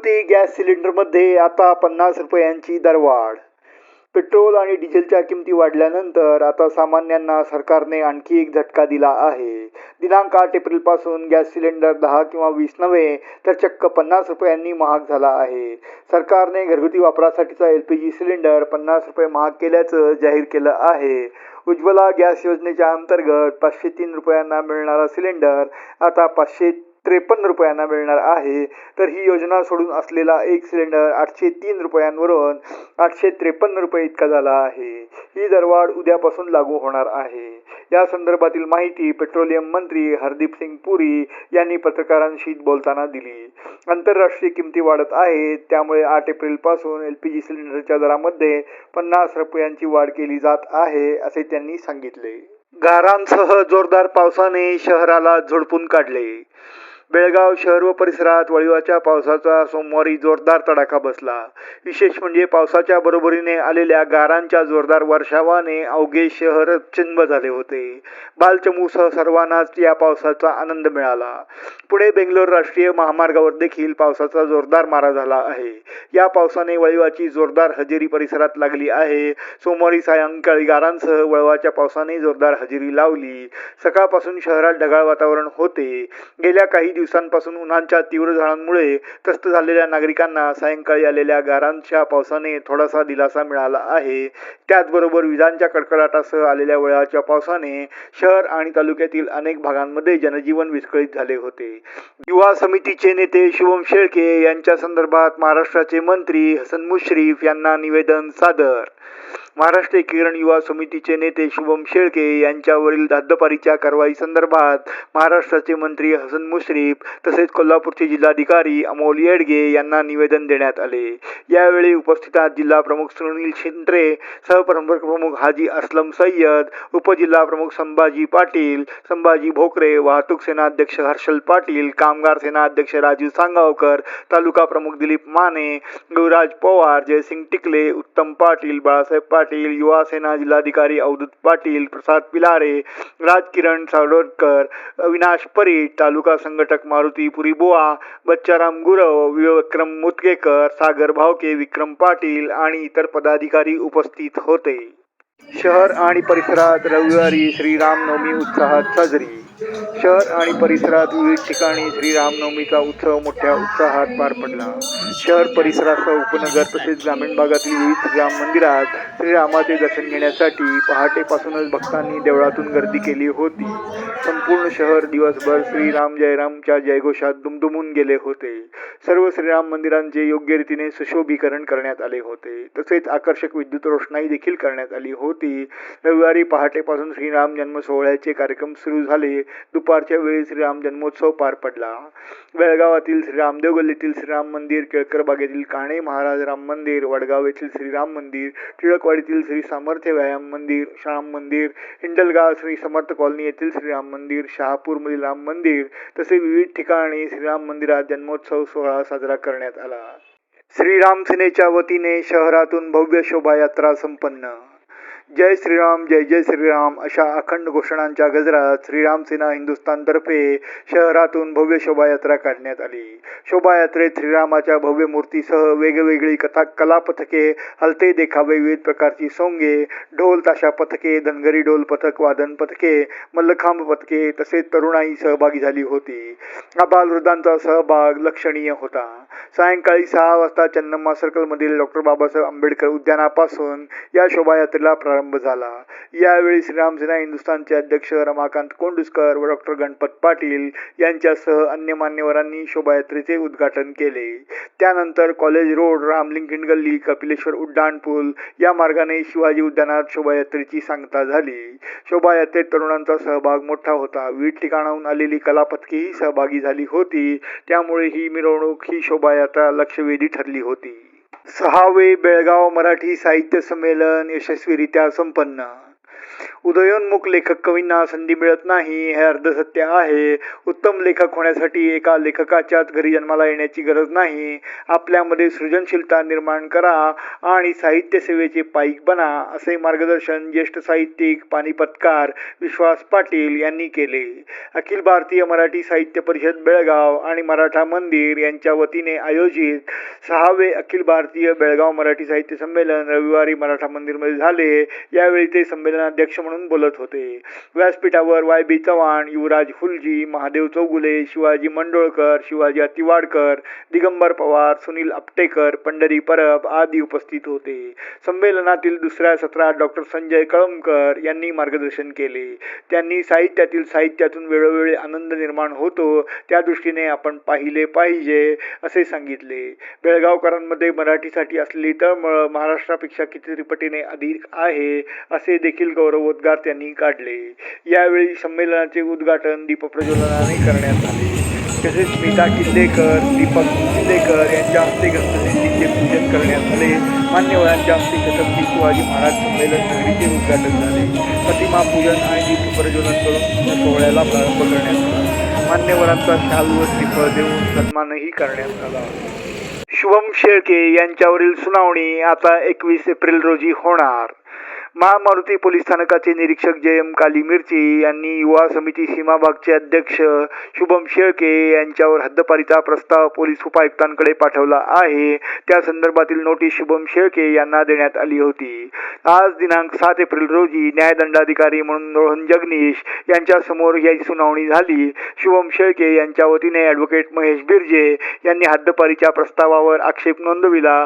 घरगुती गॅस सिलेंडरमध्ये आता पन्नास रुपयांची दरवाढ. पेट्रोल आणि डिझेलच्या किमती वाढल्यानंतर आता सामान्यांना सरकारने आणखी एक झटका दिला आहे. दिनांक आठ एप्रिलपासून गॅस सिलेंडर दहा किंवा वीस नव्हे तर चक्क पन्नास रुपयांनी महाग झाला आहे. सरकारने घरगुती वापरासाठीचा एल पी जी सिलेंडर पन्नास रुपये महाग केल्याचं जाहीर केलं आहे. उज्ज्वला गॅस योजनेच्या अंतर्गत पाचशे तीन रुपयांना मिळणारा सिलेंडर आता पाचशे त्रेपन्न रुपयांना मिळणार आहे. तर ही योजना सोडून असलेला एक सिलेंडर आठशे तीन रुपयांवरून आठशे त्रेपन्न रुपये इतका झाला आहे. ही दरवाढ उद्यापासून लागू होणार आहे. या संदर्भातील माहिती पेट्रोलियम मंत्री हरदीप सिंग पुरी यांनी पत्रकारांशी बोलताना दिली. आंतरराष्ट्रीय किमती वाढत आहेत. त्यामुळे आठ एप्रिलपासून एल पी जी सिलेंडरच्या दरामध्ये पन्नास रुपयांची वाढ केली जात आहे असे त्यांनी सांगितले. गारांसह जोरदार पावसाने शहराला झोडपून काढले. बेळगाव शहर व परिसरात वळिवाच्या पावसाचा सोमवारी जोरदार तडाखा बसला. विशेष म्हणजे पावसाच्या बरोबरीने आलेल्या गारांच्या जोरदार वर्षावाने अवघे शहर चिंब झाले होते. बालचमूसह सर्वांनाच या पावसाचा आनंद मिळाला. पुणे बेंगलोर राष्ट्रीय महामार्गावर देखील पावसाचा जोरदार मारा झाला आहे. या पावसाने वळिवाची जोरदार हजेरी परिसरात लागली आहे. सोमवारी सायंकाळी गारांसह वळवाच्या पावसाने जोरदार हजेरी लावली. सकाळपासून शहरात ढगाळ वातावरण होते. गेल्या काही दिवसांपासून उन्हाच्या तीव्र झाडांमुळे त्रस्त झालेल्या नागरिकांना सायंकाळी आलेल्या गारांच्या पावसाने थोडासा दिलासा मिळाला आहे. त्याचबरोबर विजांच्या कडकडाटासह आलेल्या वळवाच्या पावसाने शहर आणि तालुक्यातील अनेक भागांमध्ये जनजीवन विस्कळीत झाले होते. युवा समितीचे नेते शुभम शेळके यांच्या संदर्भात महाराष्ट्राचे मंत्री हसन मुश्रीफ यांना निवेदन सादर महाराष्ट्र एकीकरण युवा समितीचे नेते शुभम शेळके यांच्यावरील हद्दपारीच्या कारवाई संदर्भात महाराष्ट्राचे मंत्री हसन मुश्रीफ तसेच कोल्हापूरचे जिल्हाधिकारी अमोल येडगे यांना निवेदन देण्यात आले. यावेळी उपस्थितात जिल्हा प्रमुख सुनील शिंद्रे सहप्रमुख प्रमुख हाजी असलम सय्यद उपजिल्हा प्रमुख संभाजी पाटील संभाजी भोकरे वाहतूक सेनाध्यक्ष हर्षल पाटील कामगार सेनाध्यक्ष राजीव सांगावकर तालुका प्रमुख दिलीप माने गौराज पवार जयसिंग टिकले उत्तम पाटील बाळासाहेब पाटील पाटील युवासेना जिल्हाधिकारी अवधूत पाटील प्रसाद पिलारे राजकिरण सावडकर अविनाश परीट तालुका संघटक मारुती पुरीबुवा बच्चाराम गुरव विक्रम मुतकेकर सागर भावके विक्रम पाटील आणि इतर पदाधिकारी उपस्थित होते. शहर आणि परिसरात रविवारी श्रीरामनवमी उत्साहात साजरी. शहर आणि परिसरात विविध ठिकाणी श्रीरामनवमीचा उत्सव मोठ्या उत्साहात पार पडला. शहर परिसरासह उपनगर तसेच ग्रामीण भागातील विविध राम मंदिरात श्रीरामाचे दर्शन घेण्यासाठी पहाटेपासूनच भक्तांनी देवळातून गर्दी केली होती. संपूर्ण शहर दिवसभर श्रीराम जयरामच्या जयघोषात दुमदुमून गेले होते. सर्व श्रीराम मंदिरांचे योग्य रीतीने सुशोभीकरण करण्यात आले होते. तसेच आकर्षक विद्युत रोषणाई देखील करण्यात आली होती. रविवारी पहाटेपासून श्रीराम जन्म सोहळ्याचे कार्यक्रम सुरू झाले. दुपारच्या वेळी श्रीराम जन्मोत्सव पार पडला. बेळगावातील श्रीरामदेव गल्लीतील श्रीराम मंदिर केळकर बागेतील काणे महाराज राम मंदिर वडगाव येथील श्रीराम मंदिर टिळकवाडीतील श्री सामर्थ्य व्यायाम मंदिर श्याम मंदिर हिंडलगाव श्री समर्थ कॉलनी येथील श्रीराम मंदिर शहापूरमधील राम मंदिर तसे विविध ठिकाणी श्रीराम मंदिरात जन्मोत्सव सोहळा साजरा करण्यात आला. श्रीराम सेनेच्या वतीने शहरातून भव्य शोभायात्रा संपन्न. जय श्रीराम जय जय श्रीराम अशा अखंड घोषणांच्या गजरात श्रीराम सेना हिंदुस्थानतर्फे शहरातून भव्य शोभायात्रा काढण्यात आली. शोभायात्रेत श्रीरामाच्या भव्य मूर्तीसह वेगवेगळी कथा कला पथके हलते देखावे विविध प्रकारची सोंगे ढोल ताशा पथके धनगरी ढोल पथक वादन पथके मल्लखांब पथके तसेच तरुणाई सहभागी झाली होती. आबालवृद्धांचा सहभाग लक्षणीय होता. सायंकाळी सहा वाजता चन्नम्मा सर्कलमधील डॉक्टर बाबासाहेब आंबेडकर उद्यानापासून या शोभायात्रेला प्रारंभ झाला. यावेळी श्रीराम सेना हिंदुस्थानचे अध्यक्ष रमाकांत कोंडुस्कर व डॉक्टर गणपत पाटील यांच्यासह अन्य मान्यवरांनी शोभायात्रेचे उद्घाटन केले. त्यानंतर कॉलेज रोड रामलिंगण गल्ली कपिलेश्वर उड्डाण पूल या मार्गाने शिवाजी उद्यानात शोभायात्रेची सांगता झाली. शोभायात्रेत तरुणांचा सहभाग मोठा होता. विविध ठिकाणाहून आलेली कलापथकीही सहभागी झाली होती. त्यामुळे ही मिरवणूक ही शोभायात्रा लक्षवेधी ठरली होती सहावे बेळगाव मराठी साहित्य संमेलन यशस्वीरित्या संपन्न उदयोन्मुख लेखक कवींना संधी मिळत नाही हे अर्धसत्य आहे. उत्तम लेखक होण्यासाठी एका लेखकाच्याच घरी जन्माला येण्याची गरज नाही. आपल्यामध्ये सृजनशीलता निर्माण करा आणि साहित्य सेवेचे पाईक बना असे मार्गदर्शन ज्येष्ठ साहित्यिक पाणीपतकार विश्वास पाटील यांनी केले. अखिल भारतीय मराठी साहित्य परिषद बेळगाव आणि मराठा मंदिर यांच्या वतीने आयोजित सहावे अखिल भारतीय बेळगाव मराठी साहित्य संमेलन रविवारी मराठा मंदिरमध्ये झाले. यावेळी ते संमेलनाध्यक्ष म्हणून बोलत होते. व्यासपीठावर वाय बी चव्हाण युवराज फुलजी महादेव चौगुले शिवाजी मंडोळकर शिवाजी अतिवाडकर दिगंबर पवार सुनील आपटेकर पंढरी परब आदी उपस्थित होते. संमेलनातील दुसऱ्या सत्रात डॉक्टर संजय कळमकर यांनी मार्गदर्शन केले. त्यांनी साहित्यातील साहित्यातून वेळोवेळी आनंद निर्माण होतो. त्या दृष्टीने आपण पाहिले पाहिजे असे सांगितले. बेळगावकरांमध्ये मराठीसाठी असलेली तळमळ महाराष्ट्रापेक्षा कितीतरी पटीने अधिक आहे असे देखील गौरवोद्गार त्यांनी काढले. यावेळी संमेलनाचे उद्घाटन दीपप्रज्वलनाने करण्यात आले. तसेच स्मिता किल्लेकर दीपक किल्लेकर यांच्या हस्ते ग्रंथसिद्धीचे पूजन करण्यात आले. मान्यवरांच्या हस्ते छत्रपती शिवाजी महाराज संमेलन नगरीचे उद्घाटन झाले. प्रतिमा पूजन आणि दीपप्रज्वलन करून सोहळ्याला प्रारंभ करण्यात आला. मान्यवरांचा शाल व श्रीफळ देऊन सन्मानही करण्यात आला. शुभम शेळके यांच्यावरील सुनावणी आता एकवीस एप्रिल रोजी होणार. महामारुती पोलीस स्थानकाचे निरीक्षक जयम काली मिरची यांनी युवा समिती सीमाभागचे अध्यक्ष शुभम शेळके यांच्यावर हद्दपारीचा प्रस्ताव पोलीस उपायुक्तांकडे पाठवला आहे. त्या संदर्भातील नोटीस शुभम शेळके यांना देण्यात आली होती. आज दिनांक सात एप्रिल रोजी न्यायदंडाधिकारी म्हणून रोहन जगनीश यांच्या समोर याची सुनावणी झाली. शुभम शेळके यांच्या वतीने ॲडव्होकेट महेश बिर्जे यांनी हद्दपारीच्या प्रस्तावावर आक्षेप नोंदविला.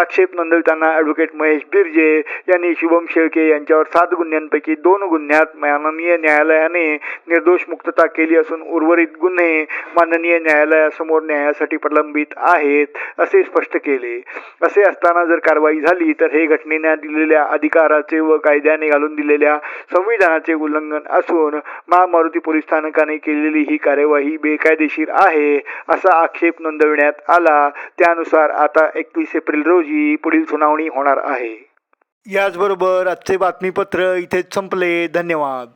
आक्षेप नोंदविताना ॲडव्होकेट महेश बिर्जे यांनी शुभम शेळके यांच्यावर सात गुन्ह्यांपैकी दोन गुन्ह्यात माननीय न्यायालयाने निर्दोष मुक्तता केली असून उर्वरित गुन्हे माननीय न्यायालयासमोर न्यायासाठी प्रलंबित आहेत असे स्पष्ट केले. असे असताना जर कारवाई झाली तर हे घटनेने दिलेल्या अधिकाराचे व कायद्याने घालून दिलेल्या संविधानाचे उल्लंघन असून महामारुती पोलीस स्थानकाने केलेली ही कार्यवाही बेकायदेशीर आहे असा आक्षेप नोंदविण्यात आला. त्यानुसार आता एकवीस एप्रिल रोजी पुढील सुनावणी होणार आहे. याचबरोबर आजचे बातमीपत्र इथेच संपले. धन्यवाद.